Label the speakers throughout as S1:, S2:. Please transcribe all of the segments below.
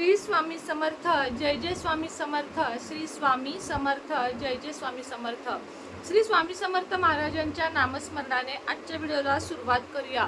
S1: श्री स्वामी समर्थ जय जय स्वामी समर्थ श्री स्वामी समर्थ जय जय स्वामी समर्थ. श्री स्वामी समर्थ महाराजांच्या नामस्मरणाने आजच्या व्हिडिओला सुरुवात करूया.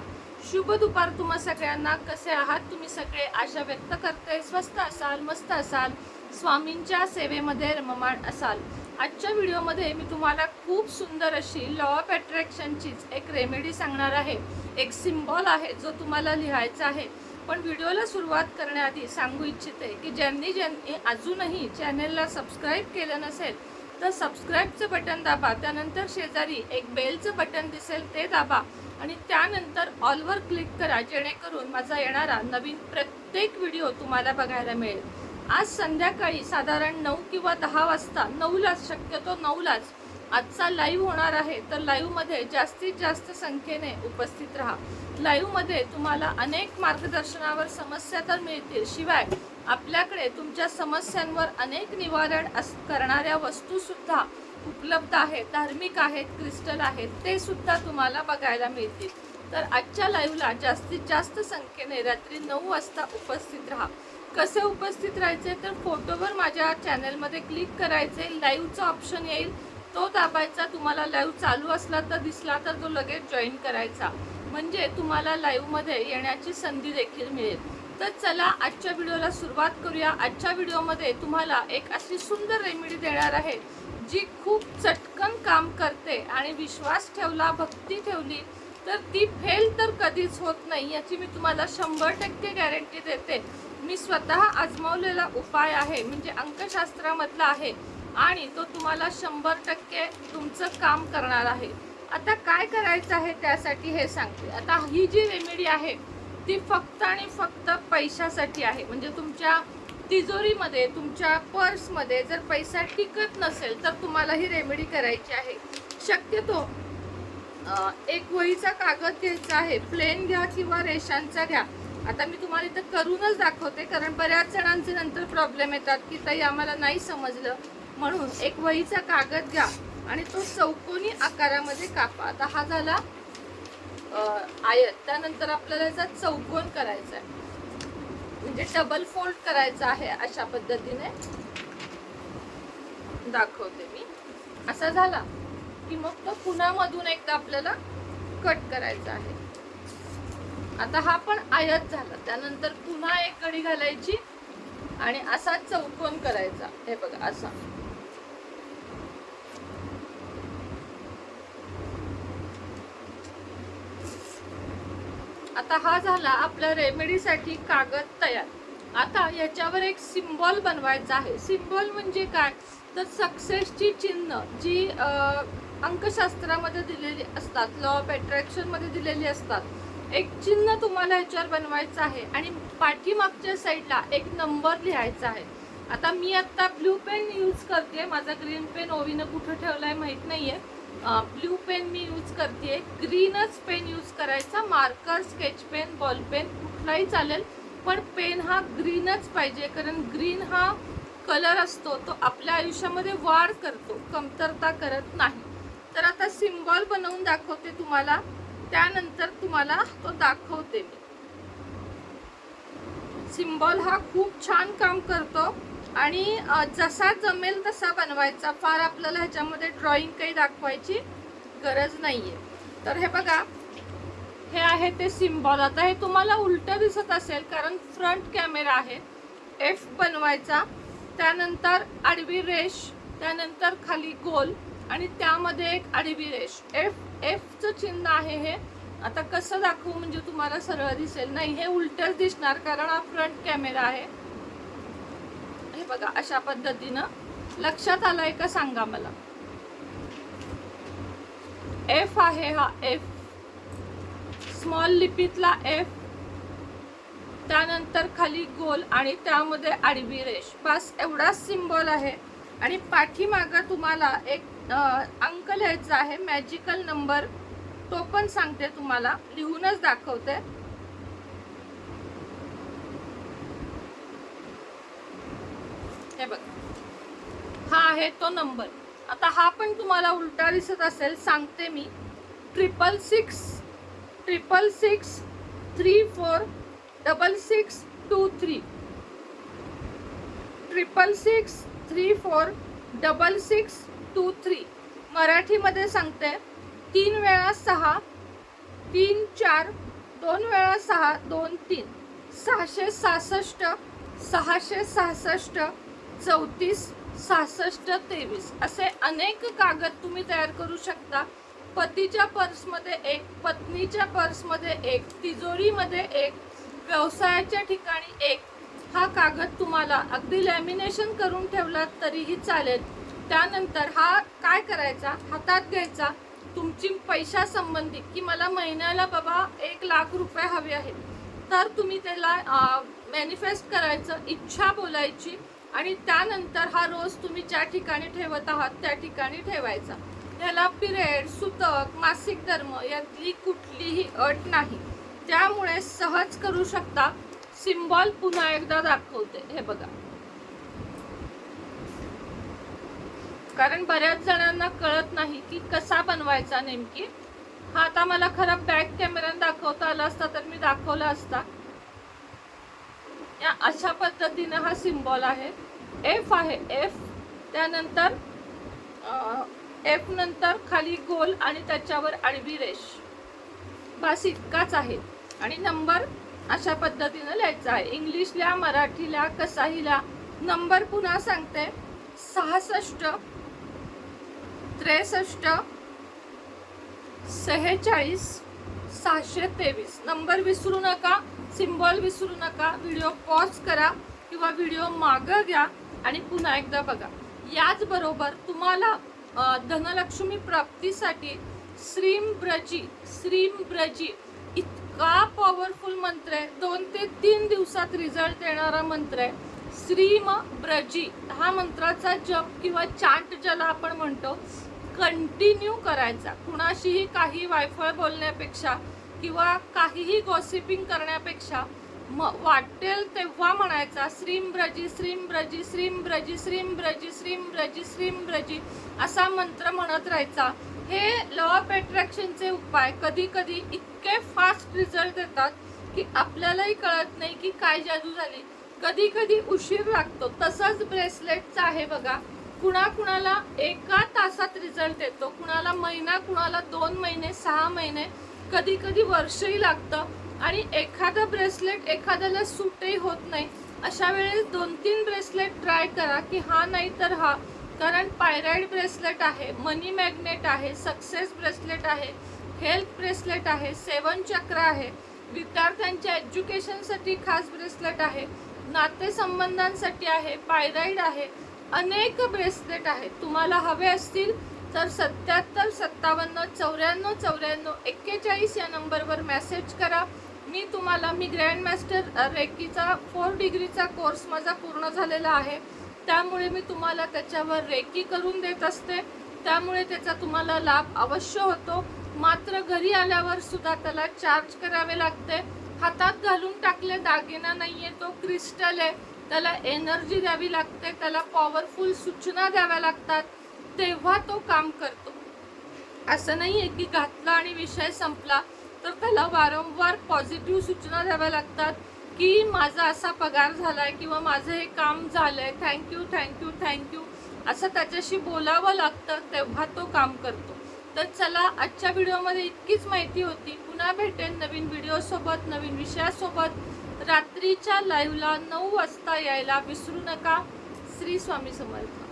S1: शुभ दुपार तुम्हा सगळ्यांना. कसे आहात तुम्ही सगळे? आशा व्यक्त करते. स्वस्त असाल मस्त असाल. स्वामींच्या सेवेमध्ये रममाण असाल. आजच्या व्हिडिओमध्ये मी तुम्हाला खूप सुंदर अशी लॉ ऑफ अट्रॅक्शनचीच एक रेमेडी सांगणार आहे. एक सिम्बॉल आहे जो तुम्हाला लिहायचा आहे. पण व्हिडिओला सुरुवात करण्याआधी सांगू इच्छिते की ज्यांनी ज्यांनी अजूनही चॅनेलला सबस्क्राईब केलं नसेल तर सबस्क्राईबचं बटन दाबा त्यानंतर शेजारी एक बेलचं बटन दिसेल ते दाबा आणि त्यानंतर ऑलवर क्लिक करा जेणेकरून माझा येणारा नवीन प्रत्येक व्हिडिओ तुम्हाला बघायला मिळेल. आज संध्याकाळी साधारण नऊ किंवा दहा वाजता नऊलाच शक्यतो नऊलाच आजचा लाईव्ह होणार आहे तर लाईव्हमध्ये जास्तीत जास्त संख्येने उपस्थित राहा. लाईव्हमध्ये तुम्हाला अनेक मार्गदर्शनावर समस्या तर मिळतील शिवाय आपल्याकडे तुमच्या समस्यांवर अनेक निवारण अस करणाऱ्या वस्तूसुद्धा उपलब्ध आहेत धार्मिक आहेत क्रिस्टल आहेत ते सुद्धा तुम्हाला बघायला मिळतील. तर आजच्या लाईव्हला जास्तीत जास्त संख्येने रात्री नऊ वाजता उपस्थित राहा. कसे उपस्थित राहायचे? तर फोटोवर माझ्या चॅनलमध्ये क्लिक करायचे लाईव्हचं ऑप्शन येईल. तो दाबायचा तुम्हाला लाईव्ह चालू असला तर दिसला तर तो लगेच जॉईन करायचा. म्हणजे तुम्हाला लाईव्हमध्ये येण्याची संधी देखील मिळेल. तर चला आजच्या व्हिडिओला सुरुवात करूया. आजच्या व्हिडिओमध्ये तुम्हाला एक अशी सुंदर रेमेडी देणार आहे जी खूप चटकन काम करते आणि विश्वास ठेवला भक्ती ठेवली तर ती फेल तर कधीच होत नाही याची मी तुम्हाला शंभर टक्के गॅरंटी देते. मी स्वतः आजमावलेला उपाय आहे म्हणजे अंकशास्त्रामधला आहे. आणि तो तुम्हाला शंभर टक्के तुमचं काम करणार आहे. आता काय करायचं आहे त्यासाठी हे सांगते. आता ही जी रेमेडी आहे ती फक्त आणि फक्त पैशासाठी आहे. म्हणजे तुमच्या तिजोरीमध्ये तुमच्या पर्समध्ये जर पैसा टिकत नसेल तर तुम्हाला ही रेमेडी करायची आहे. शक्यतो एक वहीचा कागद घ्यायचा आहे. प्लेन घ्या किंवा रेषांचा घ्या. आता मी तुम्हाला इथं करूनच दाखवते कारण बऱ्याच जणांचे नंतर प्रॉब्लेम येतात की ताई आम्हाला नाही समजलं. म्हणून एक वहीचा कागद घ्या आणि तो चौकोनी आकारामध्ये कापा. आता हा झाला आयत. त्यानंतर आपल्याला याचा चौकोन करायचा आहे. म्हणजे डबल फोल्ड करायचा आहे अशा पद्धतीने. दाखवते मी. असा झाला की मग तो पुन्हा मधून एकदा आपल्याला कट करायचा आहे. आता हा पण आयत झाला. त्यानंतर पुन्हा एक कडी घालायची आणि असा चौकोन करायचा. हे बघा असा. आता हा झाला आपल्या रेमेडीसाठी कागद तयार. आता याच्यावर एक सिम्बॉल बनवायचा आहे. सिम्बॉल म्हणजे काय? तर सक्सेसची चिन्ह जी अंकशास्त्रामध्ये दिलेली असतात लॉ ऑफ अट्रॅक्शनमध्ये दिलेली असतात. एक चिन्ह तुम्हाला ह्याच्यावर बनवायचं आहे आणि पाठीमागच्या साईडला एक नंबर लिहायचा आहे. आता मी आत्ता ब्ल्यू पेन यूज करते. माझा ग्रीन पेन ओवीनं कुठं ठेवलं आहे माहीत नाही आहे ब्ल्यू पेन मी यूज करते ग्रीनच पेन यूज करायचा. Marker sketch pen ball pen कुठलाही चालेल. पण पेन हा ग्रीनच पाहिजे. कारण ग्रीन हा कलर असतो. तो आपल्या आयुष्यामध्ये वाढ करतो. कमतरता करत नाही. तर आता सिम्बॉल बनवून दाखवते तुम्हाला. त्यानंतर तुम्हाला तो दाखवते मी. सिम्बॉल हा खूप छान काम करतो. आणि जसा जमेल तसा बनवायचा. फार आपल्याला ह्याच्यामध्ये ड्रॉइंग काही दाखवायची गरज नाही आहे तर हे बघा हे आहे ते सिम्बॉल आता हे तुम्हाला उलटं दिसत असेल कारण फ्रंट कॅमेरा आहे. एफ बनवायचा त्यानंतर आडवी रेश त्यानंतर खाली गोल आणि त्यामध्ये एक आडवी रेष. एफ एफचं चिन्ह आहे हे. आता कसं दाखवू म्हणजे तुम्हाला सरळ दिसेल. नाही हे उलटंच दिसणार कारण हा फ्रंट कॅमेरा आहे. हे बघा अशा पद्धतीनं लक्षात आलंय का सांगा मला. एफ आहे हा एफ स्मॉल लिपीतला एफ त्यानंतर खाली गोल आणि त्यामध्ये आडवी रेष. बस एवढाच सिम्बॉल आहे. आणि पाठीमागं तुम्हाला एक अंक लिहायचा आहे. मॅजिकल नंबर तो पण सांगते तुम्हाला. लिहूनच दाखवते. हे बघ. हा आहे तो नंबर. आता हा पण तुम्हाला उलटा दिसत असेल सांगते मी. Triple six triple six three four double six two three triple six three four double six two three मराठीमध्ये सांगते तीन वेळा सहा तीन चार दोन वेळा सहा दोन तीन. सहाशे सहासष्ट सहाशे सहासष्ट चौतीस सहासष्ट तेवीस असे अनेक कागद तुम्ही तयार करू शकता. पतीच्या पर्समध्ये एक पत्नीच्या पर्समध्ये एक तिजोरीमध्ये एक व्यवसायाच्या ठिकाणी एक. हा कागद तुम्हाला अगदी लॅमिनेशन करून ठेवला तरीही चालेल. त्यानंतर हा काय करायचा? हातात घ्यायचा. तुमची पैशासंबंधी की मला महिन्याला बाबा एक लाख रुपये हवे आहेत. तर तुम्ही त्याला मॅनिफेस्ट करायचं इच्छा बोलायची. आणि त्यानंतर हा रोज तुम्ही ज्या ठिकाणी ठेवत आहात त्या ठिकाणी ठेवायचा. ह्याला पिरियड सुतक मासिक धर्म यातली कुठलीही अट नाही. त्यामुळे सहज करू शकता. सिम्बॉल पुन्हा एकदा दाखवते. हे बघा. कारण बऱ्याच जणांना कळत नाही की कसा बनवायचा नेमकी. हा आता मला खरं बॅक कॅमेऱ्यानं दाखवता आला असता तर मी दाखवला असता. या अशा पद्धतीनं हा सिम्बॉल आहे. एफ आहे. एफ त्यानंतर एफ नंतर खाली गोल आणि त्याच्यावर आडवी रेष. भास इतकाच आहे. आणि नंबर अशा पद्धतीनं लिहायचा आहे. इंग्लिशला मराठीला कसाहीला नंबर पुन्हा सांगते. सहासष्ट त्रेसष्ट सेहेचाळीस सहाशे तेवीस. नंबर विसरू नका सिम्बॉल विसरू नका व्हिडिओ पॉज करा किंवा व्हिडिओ मागं घ्या आणि पुन्हा एकदा बघा. याचबरोबर तुम्हाला धनलक्ष्मी प्राप्तीसाठी श्रीम ब्रजी श्रीम ब्रजी इतका पॉवरफुल मंत्र आहे. दोन ते तीन दिवसात रिझल्ट येणारा मंत्र आहे. श्रीम ब्रजी. हा मंत्राचा जप किंवा चाट ज्याला आपण म्हणतो कंटिन्यू करायचा. कुणाशीही काही वायफळ बोलण्यापेक्षा किंवा काहीही गॉसिपिंग करण्यापेक्षा म वाटेल तेव्हा म्हणायचा श्रीम ब्रजी श्रीम ब्रजी श्रीम ब्रजी श्रीम ब्रजी श्रीम ब्रजी श्रीम ब्रजी असा मंत्र म्हणत राहायचा. हे लॉ ऑफ अट्रॅक्शनचे उपाय कधी कधी इतके फास्ट रिझल्ट देतात की आपल्यालाही कळत नाही की काय जादू झाली. कधी कधी उशीर लागतो. तसंच ब्रेसलेटचं आहे बघा. कुणा कुणाला एका तासात रिझल्ट येतो. कुणाला महिना कुणाला दोन महिने सहा महिने कधी कधी वर्षही लागतं. आणि एखादं ब्रेसलेट एखाद्याला सूटही होत नाही. अशा वेळेस दोन तीन ब्रेसलेट ट्राय करा की हा नाही तर हा. कारण पायराईड ब्रेसलेट आहे मनी मॅग्नेट आहे सक्सेस ब्रेसलेट आहे हेल्थ ब्रेसलेट आहे सेवन चक्र आहे. विद्यार्थ्यांच्या एज्युकेशनसाठी खास ब्रेसलेट आहे. नातेसंबंधांसाठी आहे पायराईड आहे. अनेक ब्रेसलेट आहेत. तुम्हाला हवे असतील तर सत्याहत्तर सत्तावन्न चौऱ्याण्णव चौऱ्याण्णव एक्केचाळीस या नंबरवर मेसेज करा. मी तुम्हाला मी ग्रँड मास्टर रेकीचा फोर डिग्रीचा कोर्स माझा पूर्ण झालेला आहे. त्यामुळे मी तुम्हाला त्याच्यावर रेकी करून देत असते. त्यामुळे त्याचा तुम्हाला लाभ अवश्य होतो. मात्र घरी आल्यावर सुद्धा त्याला चार्ज करावे लागते. हातात घालून टाकले दागिना नाही आहे तो क्रिस्टल आहे. त्याला एनर्जी द्यावी लागते त्याला पॉवरफुल सूचना द्याव्या लागतात तेव्हा तो काम करतो. असं नाही आहे की घातला आणि विषय संपला तर त्याला वारंवार पॉझिटिव्ह सूचना द्याव्या लागतात की माझा असा पगार झाला आहे किंवा माझं हे काम झालं आहे थँक्यू थँक्यू थँक्यू असं त्याच्याशी बोलावं लागतं तेव्हा तो काम करतो. तर चला आजच्या व्हिडिओमध्ये इतकीच माहिती होती. पुन्हा भेटेन नवीन व्हिडिओसोबत नवीन विषयासोबत. रात्रीच्या लाईव्हला नऊ वाजता यायला विसरू नका. श्री स्वामी समर्थ.